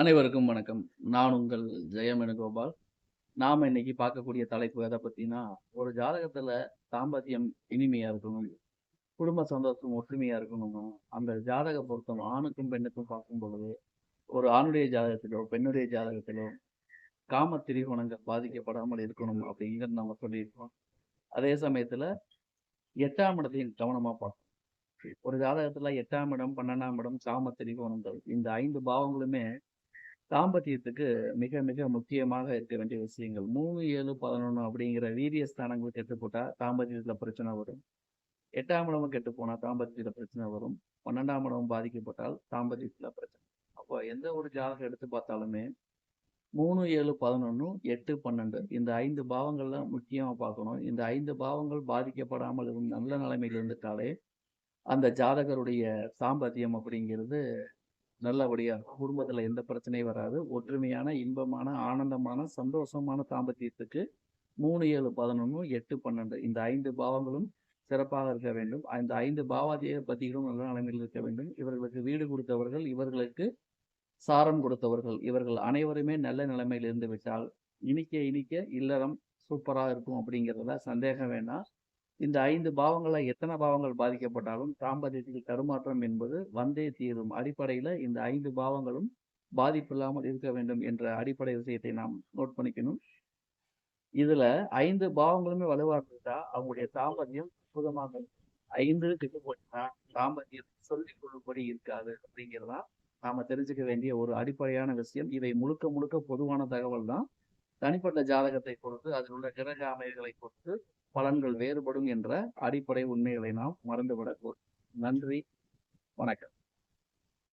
அனைவருக்கும் வணக்கம். நான் உங்கள் ஜெயம் வேணுகோபால். இன்னைக்கு பார்க்கக்கூடிய தலைப்பு எதை பற்றினா ஒரு ஜாதகத்தில் தாம்பத்தியம் இனிமையாக இருக்கணும். குடும்ப சந்தோஷம் ஒற்றுமையாக இருக்கணும் அந்த ஜாதக பொருத்தம் ஆணுக்கும், பெண்ணுக்கும் பார்க்கும் பொழுது, ஒரு ஆணுடைய ஜாதகத்திலோ, பெண்ணுடைய ஜாதகத்திலோ, காம திரிகோணங்கள் பாதிக்கப்படாமல் இருக்கணும் அப்படிங்கிறது நம்ம சொல்லியிருக்கோம். அதே சமயத்தில் எட்டாம் இடத்தையும் கவனமாக பார்க்கணும். ஒரு ஜாதகத்துல எட்டாம் இடம், 12ஆம் இடம், காம திரிகோணங்கள் இந்த ஐந்து பாவங்களுமே தாம்பத்தியத்துக்கு மிக மிக முக்கியமாக இருக்க வேண்டிய விஷயங்கள். 3, 7, 11 அப்படிங்கிற வீரிய ஸ்தானங்கள் கெட்டு போட்டால் தாம்பத்தியத்தில் பிரச்சனை வரும். எட்டாம் இடமும் கெட்டு போனால் தாம்பத்தியத்தில் பிரச்சனை வரும். 12ஆம் இடமும் பாதிக்கப்பட்டால் தாம்பத்தியத்தில் பிரச்சனை. அப்போ எந்த ஒரு ஜாதகம் எடுத்து பார்த்தாலுமே 3, 7, 11, 8, 12 இந்த ஐந்து பாவங்கள்ல முக்கியமாக பார்க்கணும். இந்த ஐந்து பாவங்கள் பாதிக்கப்படாமல் நல்ல நிலைமையில் இருந்துட்டாலே, அந்த ஜாதகருடைய தாம்பத்தியம் அப்படிங்கிறது நல்லபடியா இருக்கும். குடும்பத்துல எந்த பிரச்சனையும் வராது. ஒற்றுமையான, இன்பமான, ஆனந்தமான, சந்தோஷமான தாம்பத்தியத்துக்கு 3, 7, 11, 8, 12 இந்த ஐந்து பாவங்களும் சிறப்பாக இருக்க வேண்டும். அந்த 5 பாவாதிபதிகளும் நல்ல நிலைமையில் இருக்க வேண்டும். இவர்களுக்கு வீடு கொடுத்தவர்கள், இவர்களுக்கு சாரம் கொடுத்தவர்கள், இவர்கள் அனைவருமே நல்ல நிலைமையில் இருந்து விட்டால், இனிக்க இனிக்க இல்லறம் சூப்பராக இருக்கும் அப்படிங்கிறதுல சந்தேகம் வேண்டாம். இந்த 5 பாவங்கள்ல எத்தனை பாவங்கள் பாதிக்கப்பட்டாலும் தாம்பத்தியத்தில் தடுமாற்றம் என்பது வந்தே தீரும். அடிப்படையில இந்த ஐந்து பாவங்களும் பாதிப்பில்லாமல் இருக்க வேண்டும் என்ற அடிப்படை விஷயத்தை நாம் நோட் பண்ணிக்கணும். இதுல ஐந்து பாவங்களுமே வலுவா இருந்துட்டா, அவங்களுடைய தாம்பத்தியம் அற்புதமாக இருக்கும். 5 கெட்டு போச்சுன்னா, தாம்பத்தியம் சொல்லிக் கொள்ளும்படி இருக்காது அப்படிங்கிறதா நாம தெரிஞ்சுக்க வேண்டிய ஒரு அடிப்படையான விஷயம். இவை முழுக்க முழுக்க பொதுவான தகவல் தான். தனிப்பட்ட ஜாதகத்தை பொறுத்து, அதில் உள்ள கிரக அமைவுகளை பொறுத்து பலன்கள் வேறுபடும் என்ற அடிப்படை உண்மைகளை நாம் மறந்துவிடக்கூடும் நன்றி, வணக்கம்.